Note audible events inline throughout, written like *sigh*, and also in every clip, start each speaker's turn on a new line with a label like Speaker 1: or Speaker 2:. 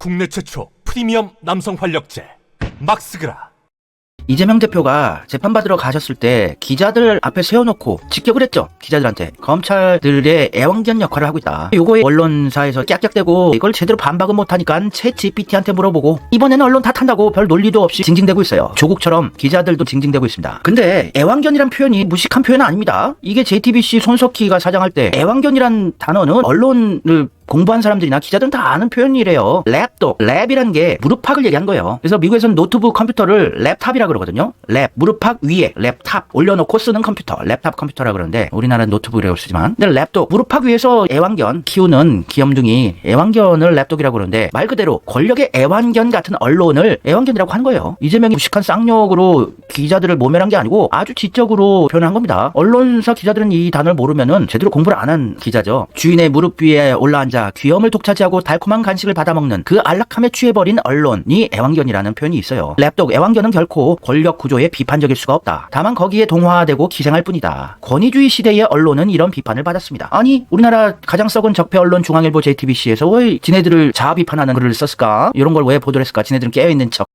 Speaker 1: 국내 최초 프리미엄 남성 활력제 막스그라
Speaker 2: 이재명 대표가 재판받으러 가셨을 때 기자들 앞에 세워놓고 직격을 했죠. 기자들한테. 검찰들의 애완견 역할을 하고 있다. 요거에 언론사에서 깍깍대고 이걸 제대로 반박은 못하니까 채 GPT한테 물어보고 이번에는 언론 탓한다고 별 논리도 없이 징징대고 있어요. 조국처럼 기자들도 징징대고 있습니다. 근데 애완견이란 표현이 무식한 표현은 아닙니다. 이게 JTBC 손석희가 사장할 때 애완견이란 단어는 언론을 공부한 사람들이나 기자들은 다 아는 표현이래요. 랩도 랩이란 게 무릎팍을 얘기한 거예요. 그래서 미국에서는 노트북 컴퓨터를 랩탑이라 그러거든요. 랩 무릎팍 위에 랩탑 올려놓고 쓰는 컴퓨터 랩탑 컴퓨터라 그러는데 우리나라는 노트북이라고 쓰지만 근데 랩도 무릎팍 위에서 애완견 키우는 귀염둥이 애완견을 랩독이라고 그러는데 말 그대로 권력의 애완견 같은 언론을 애완견이라고 한 거예요. 이재명이 무식한 쌍욕으로 기자들을 모멸한 게 아니고 아주 지적으로 표현한 겁니다. 언론사 기자들은 이 단어를 모르면은 제대로 공부를 안 한 기자죠. 주인의 무릎 위에 올라앉아 귀염을 독차지하고 달콤한 간식을 받아먹는 그 안락함에 취해버린 언론이 애완견이라는 표현이 있어요. 랩독 애완견은 결코 권력 구조에 비판적일 수가 없다. 다만 거기에 동화되고 기생할 뿐이다. 권위주의 시대의 언론은 이런 비판을 받았습니다. 아니 우리나라 가장 썩은 적폐 언론 중앙일보 JTBC에서 왜 지네들을 자아 비판하는 글을 썼을까? 이런 걸 왜 보도를 했을까? 지네들은 깨어있는 척.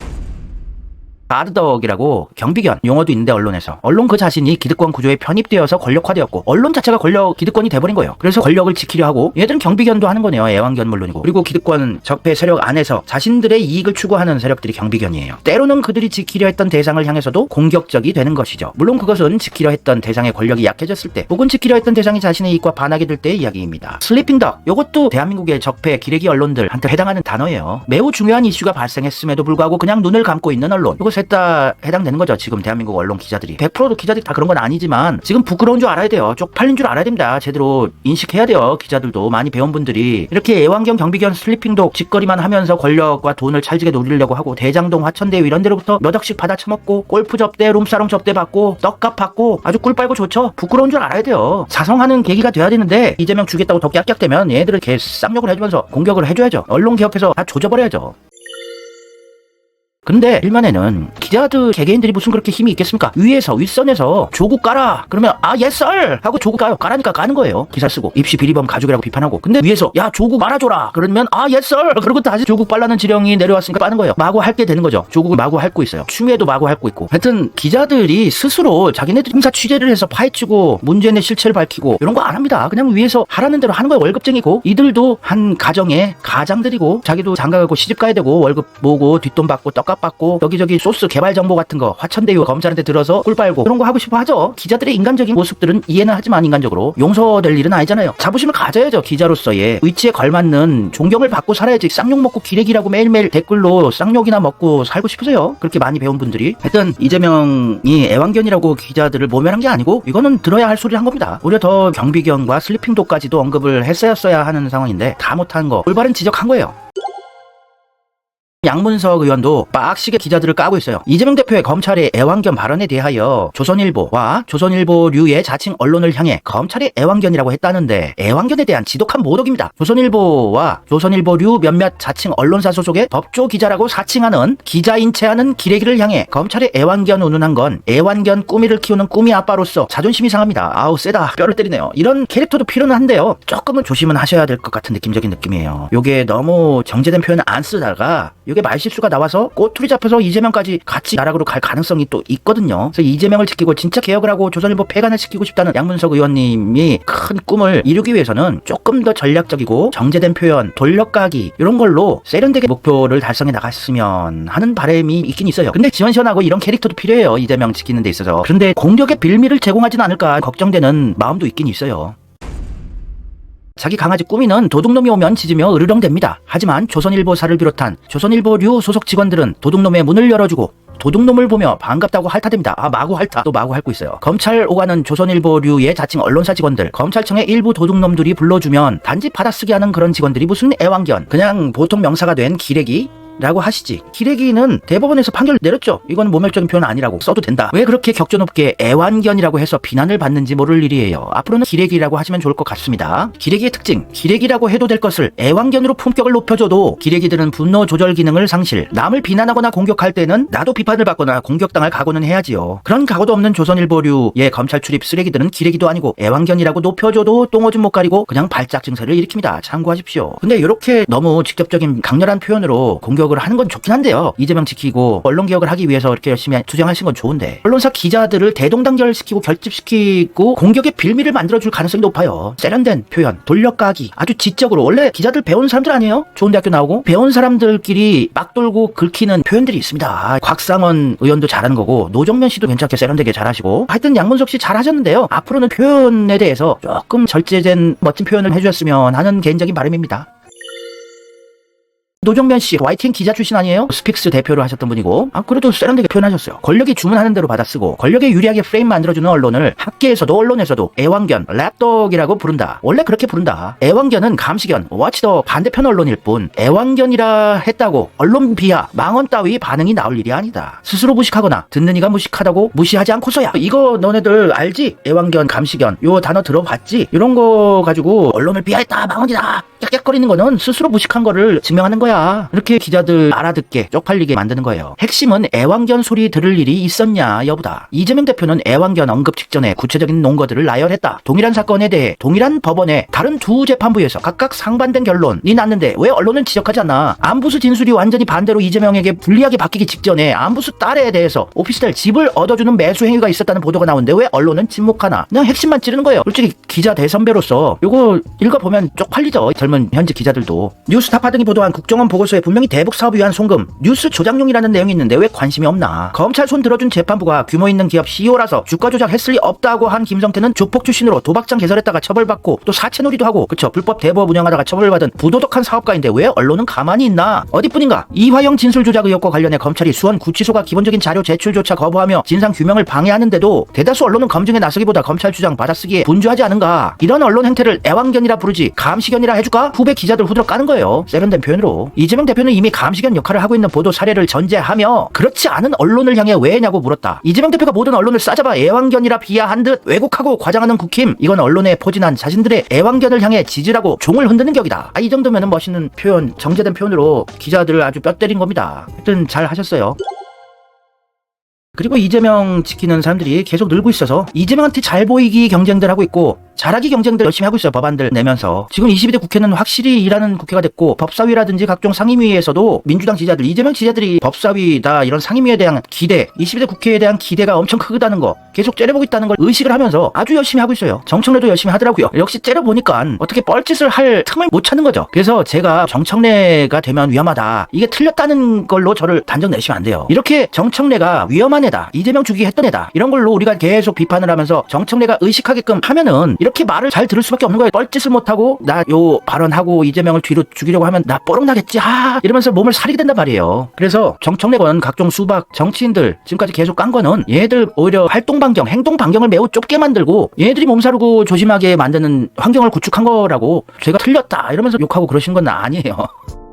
Speaker 2: 가드덕이라고 경비견 용어도 있는데 언론에서 언론 그 자신이 기득권 구조에 편입되어서 권력화되었고 언론 자체가 권력 기득권이 돼버린 거예요. 그래서 권력을 지키려 하고 얘들은 경비견도 하는 거네요. 애완견 물론이고 그리고 기득권 적폐 세력 안에서 자신들의 이익을 추구하는 세력들이 경비견이에요. 때로는 그들이 지키려 했던 대상을 향해서도 공격적이 되는 것이죠. 물론 그것은 지키려 했던 대상의 권력이 약해졌을 때 혹은 지키려 했던 대상이 자신의 이익과 반하게 될 때의 이야기입니다. 슬리핑덕 이것도 대한민국의 적폐 기레기 언론들한테 해당하는 단어예요. 매우 중요한 이슈가 발생했음에도 불구하고 그냥 눈을 감고 있는 언론 이거 셋 다 해당되는 거죠. 지금 대한민국 언론 기자들이 100%도 기자들이 다 그런 건 아니지만 지금 부끄러운 줄 알아야 돼요. 쪽팔린 줄 알아야 됩니다. 제대로 인식해야 돼요. 기자들도 많이 배운 분들이 이렇게 애완견 경비견 슬리핑독 짓거리만 하면서 권력과 돈을 찰지게 노리려고 하고 대장동 화천대 이런 데로부터 몇 억씩 받아 처먹고 골프 접대 룸사롱 접대 받고 떡값 받고 아주 꿀 빨고 좋죠. 부끄러운 줄 알아야 돼요. 사성하는 계기가 돼야 되는데 이재명 주겠다고 더 깍깍대면 얘들을 개 쌍욕을 해주면서 공격을 해줘야죠. 언론 개혁해서 다 조져버려야죠. 근데 일만에는 기자들 개개인들이 무슨 그렇게 힘이 있겠습니까? 위에서 윗선에서 조국 까라 그러면 아 예썰! 하고 조국 까요 까라니까 까는 거예요. 기사 쓰고. 입시 비리범 가족이라고 비판하고. 근데 위에서 야 조국 말아줘라! 그러면 아 예썰! 그리고 다시 조국 빨라는 지령이 내려왔으니까 빠는 거예요. 마구 핥게 되는 거죠. 조국을 마구 핥고 있어요. 추미애도 마구 핥고 있고. 하여튼 기자들이 스스로 자기네들 행사 취재를 해서 파헤치고 문제의 실체를 밝히고 이런 거 안 합니다. 그냥 위에서 하라는 대로 하는 거예요. 월급쟁이고. 이들도 한 가정의 가장들이고 자기도 장가가고 시집 가야 되고 월급 모으고 뒷돈 받고 떡값 받고 여기저기 소스 개발 정보 같은 거 화천대유 검찰한테 들어서 꿀 빨고 그런 거 하고 싶어 하죠. 기자들의 인간적인 모습들은 이해는 하지만 인간적으로 용서될 일은 아니잖아요. 자부심을 가져야죠. 기자로서의 위치에 걸맞는 존경을 받고 살아야지 쌍욕 먹고 기레기라고 매일매일 댓글로 쌍욕이나 먹고 살고 싶으세요? 그렇게 많이 배운 분들이 하여튼 이재명이 애완견이라고 기자들을 모멸한 게 아니고 이거는 들어야 할 소리를 한 겁니다. 오히려 더 경비견과 슬리핑도까지도 언급을 했어야 하는 상황인데 다 못한 거 올바른 지적한 거예요. 양문석 의원도 빡시게 기자들을 까고 있어요. 이재명 대표의 검찰의 애완견 발언에 대하여 조선일보와 조선일보류의 자칭 언론을 향해 검찰이 애완견이라고 했다는데 애완견에 대한 지독한 모독입니다. 조선일보와 조선일보류 몇몇 자칭 언론사 소속의 법조 기자라고 사칭하는 기자인 체하는 기레기를 향해 검찰의 애완견 운운한 건 애완견 꾸미를 키우는 꾸미 아빠로서 자존심이 상합니다. 아우 세다 뼈를 때리네요. 이런 캐릭터도 필요는 한데요. 조금은 조심은 하셔야 될 것 같은 느낌적인 느낌이에요. 요게 너무 정제된 표현을 안 쓰다가 이게 말실수가 나와서 꼬투리 잡혀서 이재명까지 같이 나락으로 갈 가능성이 또 있거든요. 그래서 이재명을 지키고 진짜 개혁을 하고 조선일보 폐간을 시키고 싶다는 양문석 의원님이 큰 꿈을 이루기 위해서는 조금 더 전략적이고 정제된 표현, 돌려까기 이런 걸로 세련되게 목표를 달성해 나갔으면 하는 바람이 있긴 있어요. 근데 지원시원하고 이런 캐릭터도 필요해요. 이재명 지키는 데 있어서. 그런데 공격의 빌미를 제공하진 않을까 걱정되는 마음도 있긴 있어요. 자기 강아지 꾸미는 도둑놈이 오면 짖으며 으르렁댑니다. 하지만 조선일보사를 비롯한 조선일보류 소속 직원들은 도둑놈의 문을 열어주고 도둑놈을 보며 반갑다고 핥아댑니다. 아 마구 핥아 또 마구 핥고 있어요. 검찰 오가는 조선일보류의 자칭 언론사 직원들 검찰청의 일부 도둑놈들이 불러주면 단지 받아쓰기 하는 그런 직원들이 무슨 애완견 그냥 보통 명사가 된 기레기 라고 하시지. 기레기는 대법원에서 판결 내렸죠. 이건 모멸적인 표현 아니라고 써도 된다. 왜 그렇게 격조 높게 애완견이라고 해서 비난을 받는지 모를 일이에요. 앞으로는 기레기라고 하시면 좋을 것 같습니다. 기레기의 특징, 기레기라고 해도 될 것을 애완견으로 품격을 높여줘도 기레기들은 분노 조절 기능을 상실, 남을 비난하거나 공격할 때는 나도 비판을 받거나 공격당할 각오는 해야지요. 그런 각오도 없는 조선일보류의 검찰 출입 쓰레기들은 기레기도 아니고 애완견이라고 높여줘도 똥오줌 못 가리고 그냥 발작 증세를 일으킵니다. 참고하십시오. 근데 이렇게 너무 직접적인 강렬한 표현으로 공격 을 하는 건 좋긴 한데요. 이재명 지키고 언론 개혁을 하기 위해서 이렇게 열심히 투쟁하신 건 좋은데 언론사 기자들을 대동단결시키고 결집시키고 공격의 빌미를 만들어줄 가능성이 높아요. 세련된 표현, 돌려까기, 아주 지적으로 원래 기자들 배운 사람들 아니에요? 좋은 대학교 나오고 배운 사람들끼리 막 돌고 긁히는 표현들이 있습니다. 곽상원 의원도 잘하는 거고 노정면 씨도 괜찮게 세련되게 잘하시고 하여튼 양문석 씨 잘하셨는데요. 앞으로는 표현에 대해서 조금 절제된 멋진 표현을 해주셨으면 하는 개인적인 바람입니다. 노정면 씨, YTN 기자 출신 아니에요? 스픽스 대표를 하셨던 분이고, 아, 그래도 세련되게 표현하셨어요. 권력이 주문하는 대로 받아쓰고, 권력에 유리하게 프레임 만들어주는 언론을 학계에서도 언론에서도 애완견, 랩독이라고 부른다. 원래 그렇게 부른다. 애완견은 감시견, 워치더 반대편 언론일 뿐, 애완견이라 했다고 언론 비하, 망언 따위 반응이 나올 일이 아니다. 스스로 무식하거나, 듣는 이가 무식하다고 무시하지 않고서야, 이거 너네들 알지? 애완견, 감시견, 요 단어 들어봤지? 이런 거 가지고 언론을 비하했다, 망언이다, 깍깍거리는 거는 스스로 무식한 거를 증명하는 거야. 이렇게 기자들 알아듣게 쪽팔리게 만드는 거예요. 핵심은 애완견 소리 들을 일이 있었냐 여부다. 이재명 대표는 애완견 언급 직전에 구체적인 논거들을 나열했다. 동일한 사건에 대해 동일한 법원에 다른 두 재판부에서 각각 상반된 결론이 났는데 왜 언론은 지적하지 않나? 안부수 진술이 완전히 반대로 이재명에게 불리하게 바뀌기 직전에 안부수 딸에 대해서 오피스텔 집을 얻어주는 매수 행위가 있었다는 보도가 나오는데 왜 언론은 침묵하나? 그냥 핵심만 찌르는 거예요. 솔직히 기자 대선배로서 이거 읽어보면 쪽팔리죠. 젊은 현직 기자들도. 뉴스타파 등이 보도한 국정원 보고서에 분명히 대북 사업 위한 송금, 뉴스 조작용이라는 내용이 있는데 왜 관심이 없나? 검찰 손 들어준 재판부가 규모 있는 기업 CEO라서 주가 조작했을 리 없다고 한 김성태는 조폭 출신으로 도박장 개설했다가 처벌받고 또 사채놀이도 하고 그쵸 불법 대부업 운영하다가 처벌받은 부도덕한 사업가인데 왜 언론은 가만히 있나? 어디뿐인가? 이화영 진술 조작 의혹과 관련해 검찰이 수원 구치소가 기본적인 자료 제출조차 거부하며 진상 규명을 방해하는데도 대다수 언론은 검증에 나서기보다 검찰 주장 받아쓰기에 분주하지 않은가? 이런 언론 행태를 애완견이라 부르지 감시견이라 해줄까? 후배 기자들 후드러 까는 거예요. 세련된 표현으로. 이재명 대표는 이미 감시견 역할을 하고 있는 보도 사례를 전제하며 그렇지 않은 언론을 향해 왜냐고 물었다. 이재명 대표가 모든 언론을 싸잡아 애완견이라 비하한 듯 왜곡하고 과장하는 국힘. 이건 언론에 포진한 자신들의 애완견을 향해 지지라고 종을 흔드는 격이다. 아, 이 정도면 멋있는 표현, 정제된 표현으로 기자들을 아주 뼈 때린 겁니다. 하여튼 잘 하셨어요. 그리고 이재명 지키는 사람들이 계속 늘고 있어서 이재명한테 잘 보이기 경쟁들 하고 있고 잘하기 경쟁들 열심히 하고 있어요 법안들 내면서. 지금 22대 국회는 확실히 일하는 국회가 됐고 법사위라든지 각종 상임위에서도 민주당 지지자들 이재명 지지자들이 법사위다 이런 상임위에 대한 기대 22대 국회에 대한 기대가 엄청 크다는 거 계속 째려보고 있다는 걸 의식을 하면서 아주 열심히 하고 있어요. 정청래도 열심히 하더라고요. 역시 째려보니까 어떻게 뻘짓을 할 틈을 못 찾는 거죠. 그래서 제가 정청래가 되면 위험하다. 이게 틀렸다는 걸로 저를 단정 내시면 안 돼요. 이렇게 정청래가 위험한 애다. 이재명 죽이기 했던 애다. 이런 걸로 우리가 계속 비판을 하면서 정청래가 의식하게끔 하면은 이렇게 말을 잘 들을 수밖에 없는 거예요. 뻘짓을 못하고 나 요 발언하고 이재명을 뒤로 죽이려고 하면 나 뽀록 나겠지 아 이러면서 몸을 사리게 된단 말이에요. 그래서 정청래건 각종 수박 정치인들 지금까지 계속 깐 거는 얘들 오히려 활동 반경 행동 반경을 매우 좁게 만들고 얘들이 몸사르고 조심하게 만드는 환경을 구축한 거라고 제가 틀렸다 이러면서 욕하고 그러신 건 아니에요 *laughs*